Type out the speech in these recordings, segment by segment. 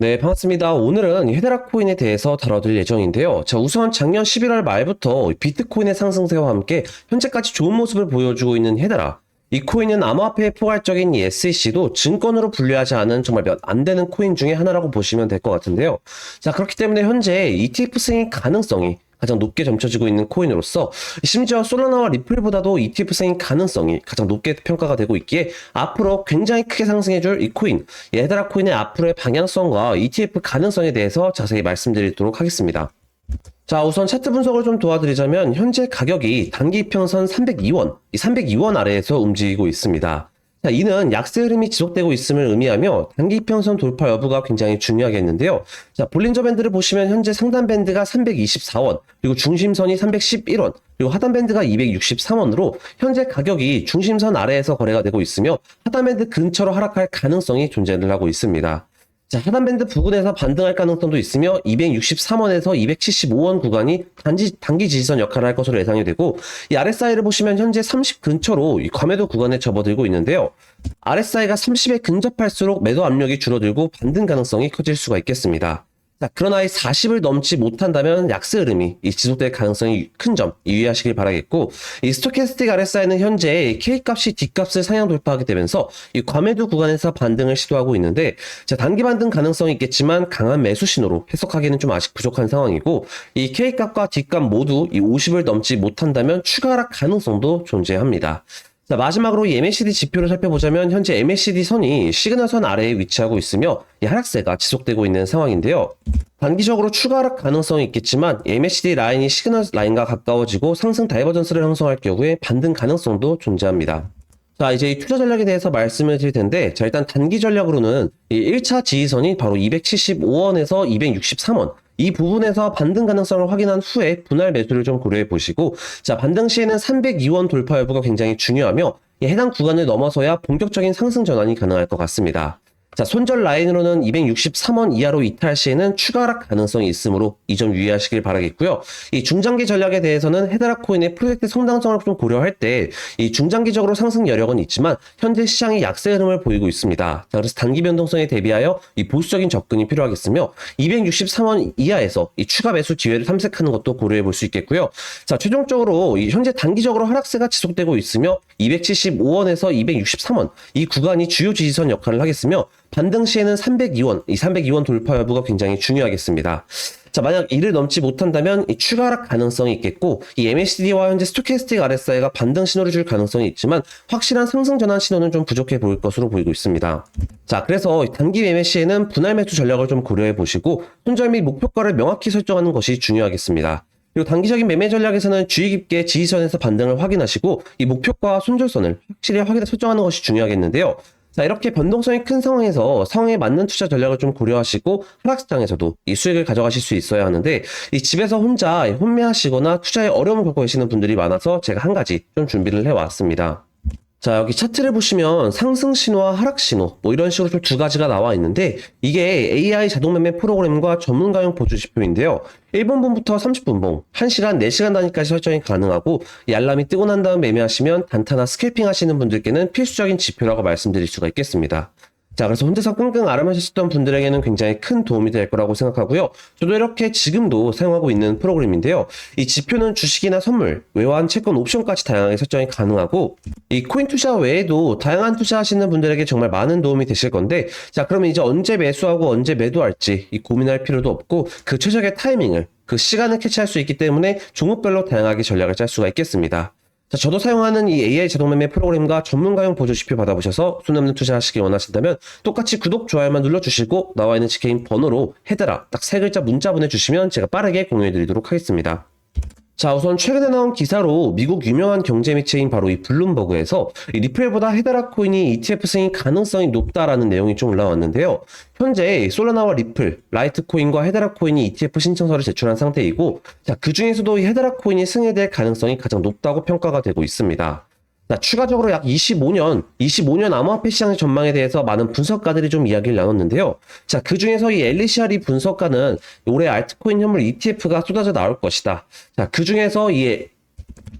네, 반갑습니다. 오늘은 헤드라 코인에 대해서 다뤄드릴 예정인데요. 자, 우선 작년 11월 말부터 비트코인의 상승세와 함께 현재까지 좋은 모습을 보여주고 있는 헤드라. 이 코인은 암호화폐의 포괄적인 이 SEC도 증권으로 분류하지 않은 정말 몇 안 되는 코인 중에 하나라고 보시면 될 것 같은데요. 자, 그렇기 때문에 현재 ETF 승인 가능성이 가장 높게 점쳐지고 있는 코인으로서 심지어 솔라나와 리플보다도 ETF 승인 가능성이 가장 높게 평가가 되고 있기에 앞으로 굉장히 크게 상승해줄 이 코인, 얘들아 코인의 앞으로의 방향성과 ETF 가능성에 대해서 자세히 말씀드리도록 하겠습니다. 자, 우선 차트 분석을 좀 도와드리자면 현재 가격이 단기 이평선 302원, 이 302원 아래에서 움직이고 있습니다. 자, 이는 약세 흐름이 지속되고 있음을 의미하며 단기 이평선 돌파 여부가 굉장히 중요하겠는데요. 자, 볼린저 밴드를 보시면 현재 상단 밴드가 324원, 그리고 중심선이 311원, 그리고 하단 밴드가 263원으로 현재 가격이 중심선 아래에서 거래가 되고 있으며 하단 밴드 근처로 하락할 가능성이 존재를 하고 있습니다. 자, 하단 밴드 부근에서 반등할 가능성도 있으며 263원에서 275원 구간이 단지 단기 지지선 역할을 할 것으로 예상이 되고 이 RSI를 보시면 현재 30 근처로 이 과매도 구간에 접어들고 있는데요. RSI가 30에 근접할수록 매도 압력이 줄어들고 반등 가능성이 커질 수가 있겠습니다. 자, 그러나 이 40을 넘지 못한다면 약세 흐름이 이 지속될 가능성이 큰 점 유의하시길 바라겠고 이 스토캐스틱 RSI는 현재 K값이 D값을 상향 돌파하게 되면서 이 과매도 구간에서 반등을 시도하고 있는데 자, 단기 반등 가능성이 있겠지만 강한 매수 신호로 해석하기는 좀 아직 부족한 상황이고 이 K값과 D값 모두 이 50을 넘지 못한다면 추가 하락 가능성도 존재합니다. 자, 마지막으로 이 MACD 지표를 살펴보자면 현재 MACD 선이 시그널선 아래에 위치하고 있으며 이 하락세가 지속되고 있는 상황인데요. 단기적으로 추가 하락 가능성이 있겠지만 MACD 라인이 시그널 라인과 가까워지고 상승 다이버전스를 형성할 경우에 반등 가능성도 존재합니다. 자, 이제 이 투자 전략에 대해서 말씀을 드릴 텐데, 자, 일단 단기 전략으로는 이 1차 지지선이 바로 275원에서 263원, 이 부분에서 반등 가능성을 확인한 후에 분할 매수를 좀 고려해 보시고, 자, 반등 시에는 302원 돌파 여부가 굉장히 중요하며, 이 해당 구간을 넘어서야 본격적인 상승 전환이 가능할 것 같습니다. 자, 손절 라인으로는 263원 이하로 이탈 시에는 추가 하락 가능성이 있으므로 이 점 유의하시길 바라겠고요. 이 중장기 전략에 대해서는 헤드라 코인의 프로젝트 성장성을 좀 고려할 때 이 중장기적으로 상승 여력은 있지만 현재 시장이 약세 흐름을 보이고 있습니다. 자, 그래서 단기 변동성에 대비하여 이 보수적인 접근이 필요하겠으며 263원 이하에서 이 추가 매수 기회를 탐색하는 것도 고려해 볼 수 있겠고요. 자, 최종적으로 이 현재 단기적으로 하락세가 지속되고 있으며 275원에서 263원 이 구간이 주요 지지선 역할을 하겠으며 반등 시에는 302원, 이 302원 돌파 여부가 굉장히 중요하겠습니다. 자, 만약 이를 넘지 못한다면 이 추가 하락 가능성이 있겠고, 이 MACD와 현재 스토캐스틱 RSI가 반등 신호를 줄 가능성이 있지만, 확실한 상승 전환 신호는 좀 부족해 보일 것으로 보이고 있습니다. 자, 그래서 단기 매매 시에는 분할 매수 전략을 좀 고려해 보시고, 손절 및 목표가를 명확히 설정하는 것이 중요하겠습니다. 그리고 단기적인 매매 전략에서는 주의 깊게 지지선에서 반등을 확인하시고, 이 목표가와 손절선을 확실히 확인해 설정하는 것이 중요하겠는데요. 자, 이렇게 변동성이 큰 상황에서 상황에 맞는 투자 전략을 좀 고려하시고 하락시장에서도 이 수익을 가져가실 수 있어야 하는데 이 집에서 혼자 혼매하시거나 투자에 어려움을 겪고 계시는 분들이 많아서 제가 한 가지 좀 준비를 해왔습니다. 자, 여기 차트를 보시면 상승 신호와 하락 신호, 뭐 이런 식으로 좀두 가지가 나와 있는데, 이게 AI 자동 매매 프로그램과 전문가용 보조 지표인데요. 1분분부터 30분봉, 1시간, 4시간 단위까지 설정이 가능하고, 이 알람이 뜨고 난 다음 매매하시면 단타나 스캘핑 하시는 분들께는 필수적인 지표라고 말씀드릴 수가 있겠습니다. 자, 그래서 혼자서 끙끙 앓으면셨던 분들에게는 굉장히 큰 도움이 될 거라고 생각하고요. 저도 이렇게 지금도 사용하고 있는 프로그램인데요. 이 지표는 주식이나 선물, 외환, 채권, 옵션까지 다양하게 설정이 가능하고, 이 코인 투자 외에도 다양한 투자하시는 분들에게 정말 많은 도움이 되실 건데, 자, 그러면 이제 언제 매수하고 언제 매도할지 이 고민할 필요도 없고, 그 최적의 타이밍을, 그 시간을 캐치할 수 있기 때문에 종목별로 다양하게 전략을 짤 수가 있겠습니다. 자, 저도 사용하는 이 AI 자동 매매 프로그램과 전문가용 보조 지표 받아보셔서 손 없는 투자하시길 원하신다면 똑같이 구독, 좋아요만 눌러주시고 나와 있는 지케인 번호로 헤드라 딱 세 글자 문자 보내주시면 제가 빠르게 공유해드리도록 하겠습니다. 자, 우선 최근에 나온 기사로 미국 유명한 경제 매체인 바로 이 블룸버그에서 이 리플보다 헤드라 코인이 ETF 승인 가능성이 높다라는 내용이 좀 올라왔는데요. 현재 솔라나와 리플, 라이트 코인과 헤드라 코인이 ETF 신청서를 제출한 상태이고, 자, 그 중에서도 이 헤드라 코인이 승인될 가능성이 가장 높다고 평가가 되고 있습니다. 자, 추가적으로 약 25년, 25년 암호화폐 시장의 전망에 대해서 많은 분석가들이 좀 이야기를 나눴는데요. 자, 그 중에서 이 엘리시아리 분석가는 올해 알트코인 현물 ETF가 쏟아져 나올 것이다. 자, 그 중에서 이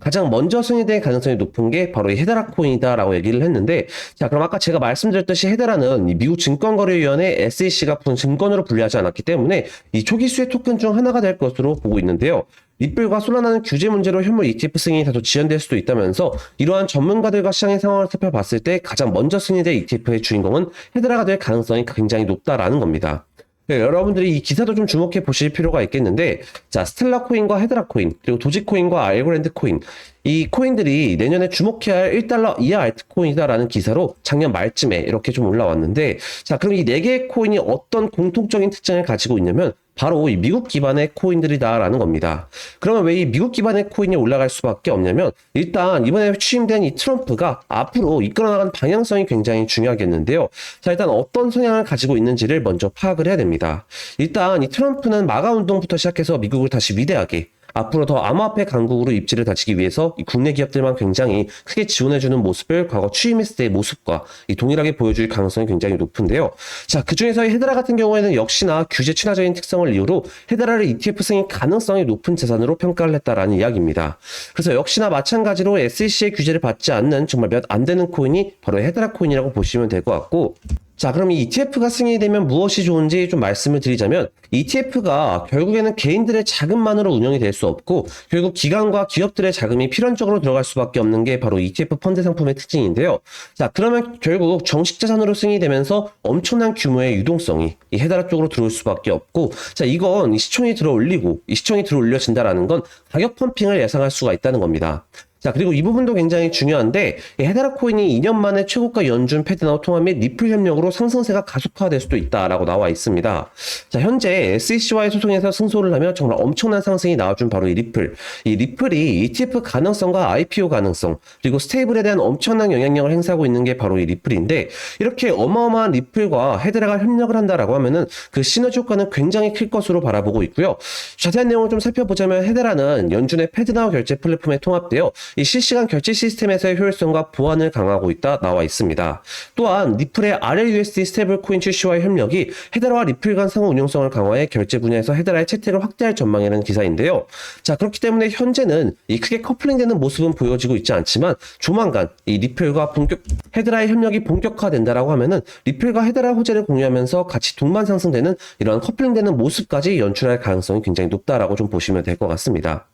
가장 먼저 승인될 가능성이 높은 게 바로 이 헤드라 코인이다라고 얘기를 했는데 자 그럼 아까 제가 말씀드렸듯이 헤드라는 이 미국 증권거래위원회 SEC가 푼 증권으로 분류하지 않았기 때문에 이 초기 수혜 토큰 중 하나가 될 것으로 보고 있는데요. 리플과 솔라나는 규제 문제로 현물 ETF 승인이 다소 지연될 수도 있다면서 이러한 전문가들과 시장의 상황을 살펴봤을 때 가장 먼저 승인될 ETF의 주인공은 헤드라가 될 가능성이 굉장히 높다라는 겁니다. 네, 여러분들이 이 기사도 좀 주목해 보실 필요가 있겠는데, 자, 스텔라 코인과 헤드라 코인, 그리고 도지 코인과 알고랜드 코인, 이 코인들이 내년에 주목해야 할 1달러 이하 알트코인이다라는 기사로 작년 말쯤에 이렇게 좀 올라왔는데, 자, 그럼 이 네 개의 코인이 어떤 공통적인 특징을 가지고 있냐면, 바로 이 미국 기반의 코인들이다라는 겁니다. 그러면 왜 이 미국 기반의 코인이 올라갈 수밖에 없냐면 일단 이번에 취임된 이 트럼프가 앞으로 이끌어나가는 방향성이 굉장히 중요하겠는데요. 자 일단 어떤 성향을 가지고 있는지를 먼저 파악을 해야 됩니다. 일단 이 트럼프는 마가 운동부터 시작해서 미국을 다시 위대하게 앞으로 더 암호화폐 강국으로 입지를 다지기 위해서 이 국내 기업들만 굉장히 크게 지원해주는 모습을 과거 취임했을 때의 모습과 이 동일하게 보여줄 가능성이 굉장히 높은데요. 자, 그 중에서 이 헤드라 같은 경우에는 역시나 규제 친화적인 특성을 이유로 헤드라를 ETF 승인 가능성이 높은 자산으로 평가를 했다라는 이야기입니다. 그래서 역시나 마찬가지로 SEC의 규제를 받지 않는 정말 몇 안 되는 코인이 바로 헤드라 코인이라고 보시면 될 것 같고 자, 그럼 이 ETF가 승인이 되면 무엇이 좋은지 좀 말씀을 드리자면 ETF가 결국에는 개인들의 자금만으로 운영이 될 수 없고 결국 기관과 기업들의 자금이 필연적으로 들어갈 수밖에 없는 게 바로 ETF 펀드 상품의 특징인데요. 자, 그러면 결국 정식 자산으로 승인이 되면서 엄청난 규모의 유동성이 이 헤드라 쪽으로 들어올 수밖에 없고 자, 이건 이 시총이 들어 올리고 이 시총이 들어 올려진다라는 건 가격 펌핑을 예상할 수가 있다는 겁니다. 자, 그리고 이 부분도 굉장히 중요한데, 이 헤드라 코인이 2년 만에 최고가 연준 패드나우 통합 및 리플 협력으로 상승세가 가속화될 수도 있다라고 나와 있습니다. 자, 현재 SEC와의 소송에서 승소를 하며 정말 엄청난 상승이 나와준 바로 이 리플. 이 리플이 ETF 가능성과 IPO 가능성, 그리고 스테이블에 대한 엄청난 영향력을 행사하고 있는 게 바로 이 리플인데, 이렇게 어마어마한 리플과 헤드라가 협력을 한다라고 하면은 그 시너지 효과는 굉장히 클 것으로 바라보고 있고요. 자세한 내용을 좀 살펴보자면 헤드라는 연준의 패드나우 결제 플랫폼에 통합되어 이 실시간 결제 시스템에서의 효율성과 보안을 강화하고 있다 나와 있습니다. 또한 리플의 RLUSD 스테이블 코인 출시와의 협력이 헤드라와 리플 간 상호 운용성을 강화해 결제 분야에서 헤드라의 채택을 확대할 전망이라는 기사인데요. 자 그렇기 때문에 현재는 이 크게 커플링되는 모습은 보여지고 있지 않지만 조만간 이 리플과 본격 헤드라의 협력이 본격화된다라고 하면은 리플과 헤드라 호재를 공유하면서 같이 동반 상승되는 이런 커플링되는 모습까지 연출할 가능성이 굉장히 높다라고 좀 보시면 될 것 같습니다.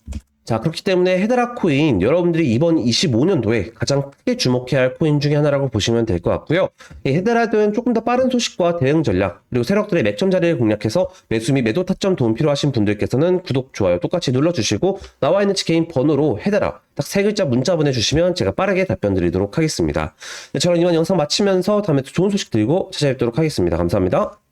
자, 그렇기 때문에 헤드라 코인 여러분들이 이번 25년도에 가장 크게 주목해야 할 코인 중에 하나라고 보시면 될 것 같고요. 이 헤드라는 조금 더 빠른 소식과 대응 전략, 그리고 세력들의 맥점 자리를 공략해서 매수 및 매도 타점 도움 필요하신 분들께서는 구독, 좋아요 똑같이 눌러주시고 나와 있는 개인 번호로 헤드라 딱세 글자 문자 보내주시면 제가 빠르게 답변 드리도록 하겠습니다. 네, 저는 이번 영상 마치면서 다음에 또 좋은 소식 드리고 찾아뵙도록 하겠습니다. 감사합니다.